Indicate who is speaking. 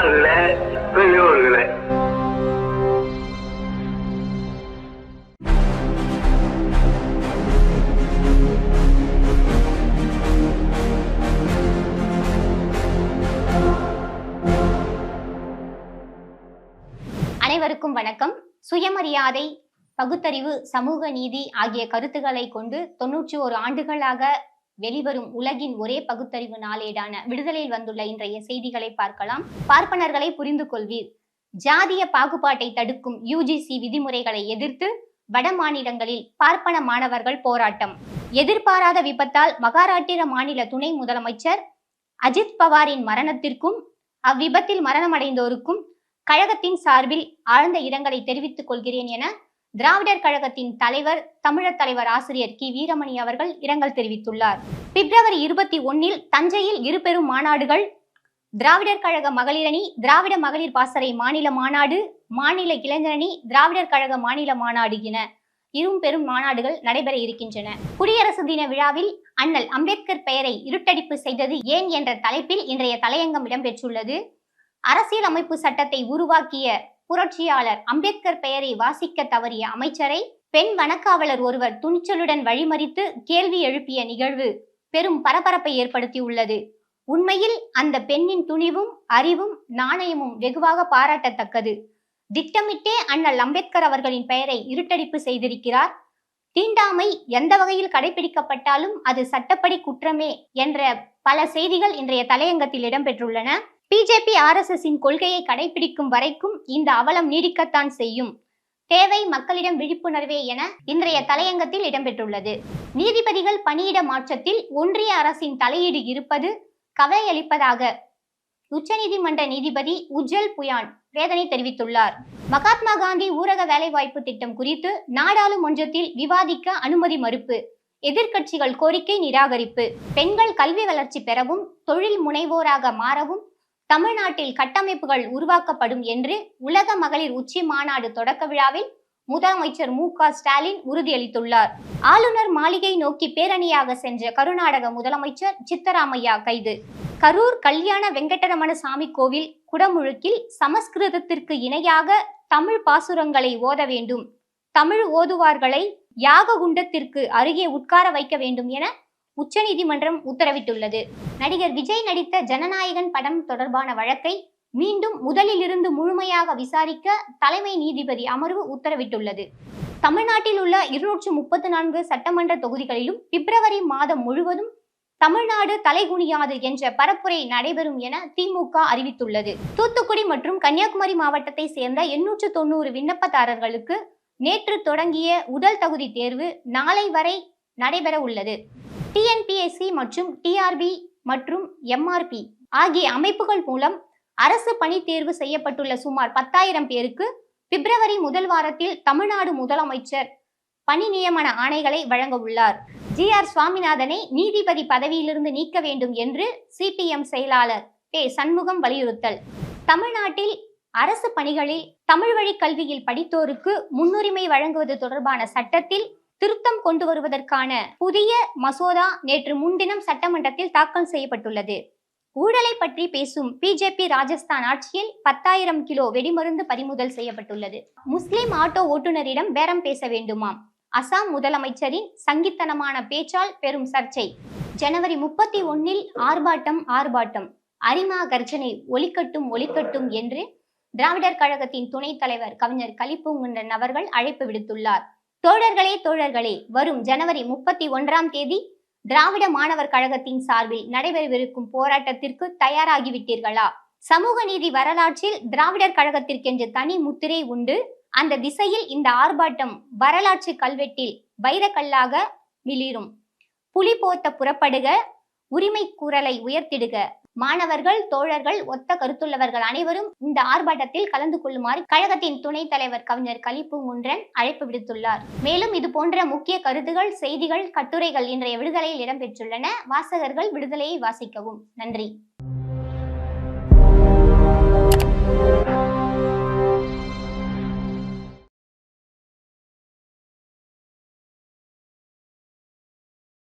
Speaker 1: அன்பார்ந்த பெரியோர்களே.
Speaker 2: அனைவருக்கும் வணக்கம். சுயமரியாதை பகுத்தறிவு சமூக நீதி ஆகிய கருத்துக்களை கொண்டு தொன்னூற்றி ஒரு ஆண்டுகளாக வெளிவரும் உலகின் ஒரே பகுத்தறிவு நாளேடான விடுதலையில் வந்துள்ள இன்றைய செய்திகளை பார்க்கலாம். பார்ப்பனர்களை புரிந்து கொள்வீர். ஜாதிய பாகுபாட்டை தடுக்கும் யுஜிசி விதிமுறைகளை எதிர்த்து வட மாநிலங்களில் பார்ப்பன மாணவர்கள் போராட்டம். எதிர்பாராத விபத்தால் மகாராட்டிர மாநில துணை முதலமைச்சர் அஜித் பவாரின் மரணத்திற்கும் அவ்விபத்தில் மரணமடைந்தோருக்கும் கழகத்தின் சார்பில் ஆழ்ந்த இரங்கலை தெரிவித்துக் கொள்கிறேன் என திராவிடர் கழகத்தின் தலைவர் தமிழர் தலைவர் ஆசிரியர் கி. வீரமணி அவர்கள் இரங்கல் தெரிவித்துள்ளார். பிப்ரவரி இருபத்தி ஒன்னில் தஞ்சையில் இரு பெரும் மாநாடுகள் திராவிடர் கழக மகளிரணி திராவிட மகளிர் பாசறை மாநில மாநாடு மாநில இளைஞரணி திராவிடர் கழக மாநில மாநாடு என இரும் பெரும் மாநாடுகள் நடைபெற இருக்கின்றன. குடியரசு தின விழாவில் அண்ணல் அம்பேத்கர் பெயரை இருட்டடிப்பு செய்தது ஏன் என்ற தலைப்பில் இன்றைய தலையங்கம் இடம்பெற்றுள்ளது. அரசியலமைப்பு சட்டத்தை உருவாக்கிய புரட்சியாளர் அம்பேத்கர் பெயரை வாசிக்க தவறிய அமைச்சரை பெண் வனக்காவலர் ஒருவர் துணிச்சலுடன் வழிமறித்து கேள்வி எழுப்பிய நிகழ்வு பெரும் பரபரப்பை ஏற்படுத்தியுள்ளது. உண்மையில் அந்த பெண்ணின் துணிவும் அறிவும் நாணயமும் வெகுவாக பாராட்டத்தக்கது. திட்டமிட்டே அண்ணல் அம்பேத்கர் அவர்களின் பெயரை இருட்டடிப்பு செய்திருக்கிறார். தீண்டாமை எந்த வகையில் கடைபிடிக்கப்பட்டாலும் அது சட்டப்படி குற்றமே என்ற பல செய்திகள் இன்றைய தலையங்கத்தில் இடம்பெற்றுள்ளன. பிஜேபி ஆர்எஸ்எஸின் கொள்கையை கடைபிடிக்கும் வரைக்கும் இந்த அவலம் நீடிக்கத்தான் செய்யும். தேவை மக்களிடம் விழிப்புணர்வே என இன்றைய தலையங்கத்தில் இடம்பெற்றுள்ளது. நீதிபதிகள் பணியிட மாற்றத்தில் ஒன்றிய அரசின் தலையீடு இருப்பது கவலையளிப்பதாக உச்சநீதிமன்ற நீதிபதி உஜ்ஜல் புயான் வேதனை தெரிவித்துள்ளார். மகாத்மா காந்தி ஊரக வேலைவாய்ப்பு திட்டம் குறித்து நாடாளுமன்றத்தில் விவாதிக்க அனுமதி மறுப்பு எதிர்க்கட்சிகள் கோரிக்கை நிராகரிப்பு பெண்கள் கல்வி வளர்ச்சி பெறவும் தொழில் முனைவோராக மாறவும் தமிழ்நாட்டில் கட்டமைப்புகள் உருவாக்கப்படும் என்று உலக மகளிர் உச்சி மாநாடு தொடக்க விழாவில் முதலமைச்சர் மு க ஸ்டாலின் உறுதியளித்துள்ளார். ஆளுநர் மாளிகை நோக்கி பேரணியாக சென்ற கருநாடக முதலமைச்சர் சித்தராமையா கைது. கரூர் கல்யாண வெங்கடரமண சாமி கோவில் குடமுழுக்கில் சமஸ்கிருதத்திற்கு இணையாக தமிழ் பாசுரங்களை ஓத வேண்டும். தமிழ் ஓதுவார்களை யாக குண்டத்திற்கு அருகே உட்கார வைக்க வேண்டும் என உச்சநீதிமன்றம் உத்தரவிட்டுள்ளது. நடிகர் விஜய் நடித்த ஜனநாயகன் படம் தொடர்பான வழக்கை மீண்டும் முதலிலிருந்து முழுமையாக விசாரிக்க தலைமை நீதிபதி அமர்வு உத்தரவிட்டுள்ளது. தமிழ்நாட்டில் உள்ள இருநூற்று முப்பத்தி நான்கு சட்டமன்ற தொகுதிகளிலும் பிப்ரவரி மாதம் முழுவதும் தமிழ்நாடு தலைகுனியாது என்ற பரப்புரை நடைபெறும் என திமுக அறிவித்துள்ளது. தூத்துக்குடி மற்றும் கன்னியாகுமரி மாவட்டத்தை சேர்ந்த எண்ணூற்று தொண்ணூறு விண்ணப்பதாரர்களுக்கு நேற்று தொடங்கிய உடல் தகுதி தேர்வு நாளை வரை நடைபெற உள்ளது டிஎன்பிஎஸ்சி மற்றும் டிஆர்பி மற்றும் எம்ஆர்பி ஆகிய அமைப்புகள் மூலம் அரசு பணி தேர்வு செய்யப்பட்டுள்ள சுமார் பத்தாயிரம் பேருக்கு பிப்ரவரி முதல் வாரத்தில் தமிழ்நாடு முதலமைச்சர் பணி நியமன ஆணைகளை வழங்க உள்ளார். ஜி ஆர் சுவாமிநாதனை நீதிபதி பதவியிலிருந்து நீக்க வேண்டும் என்று சிபிஎம் செயலாளர் கே. சண்முகம் வலியுறுத்தல். தமிழ்நாட்டில் அரசு பணிகளில் தமிழ் வழி கல்வியில் படித்தோருக்கு முன்னுரிமை வழங்குவது தொடர்பான சட்டத்தில் திருத்தம் கொண்டு வருவதற்கான புதிய மசோதா நேற்று முன்தினம் சட்டமன்றத்தில் தாக்கல் செய்யப்பட்டுள்ளது. ஊழலை பற்றி பேசும் பிஜேபி ராஜஸ்தான் ஆட்சியில் பத்தாயிரம் கிலோ வெடிமருந்து பறிமுதல் செய்யப்பட்டுள்ளது. முஸ்லிம் ஆட்டோ ஓட்டுநரிடம் பேரம் பேச வேண்டுமாம். அசாம் முதலமைச்சரின் சங்கித்தனமான பேச்சால் பெரும் சர்ச்சை. ஜனவரி முப்பத்தி ஒன்னில் ஆர்ப்பாட்டம் ஆர்ப்பாட்டம். அரிமா கர்ஜனை ஒலிக்கட்டும் ஒலிக்கட்டும் என்று திராவிடர் கழகத்தின் துணைத் தலைவர் கவிஞர் கலிப்பூங்குன்றன் அவர்கள் அழைப்பு விடுத்துள்ளார். தோழர்களே தோழர்களே வரும் ஜனவரி முப்பத்தி ஒன்றாம் தேதி திராவிட மாணவர் கழகத்தின் சார்பில் நடைபெறவிருக்கும் போராட்டத்திற்கு தயாராகிவிட்டீர்களா? சமூக நீதி வரலாற்றில் திராவிடர் கழகத்திற்கென்று தனி முத்திரை உண்டு. அந்த திசையில் இந்த ஆர்ப்பாட்டம் வரலாற்று கல்வெட்டில் வைரக்கல்லாக மிளிரும். புலி போத்த புறப்படுக உரிமை குரலை உயர்த்திடுக. மாணவர்கள் தோழர்கள் ஒத்த கருத்துள்ளவர்கள் அனைவரும் இந்த ஆர்ப்பாட்டத்தில் கலந்து கொள்ளுமாறு கழகத்தின் துணைத் தலைவர் கவிஞர் கலிப்பூங்குன்றன் அழைப்பு விடுத்துள்ளார். மேலும் இது போன்ற முக்கிய கருத்துகள் செய்திகள் கட்டுரைகள் இன்றைய விடுதலையில் இடம்பெற்றுள்ளன. வாசகர்கள் விடுதலையை வாசிக்கவும். நன்றி.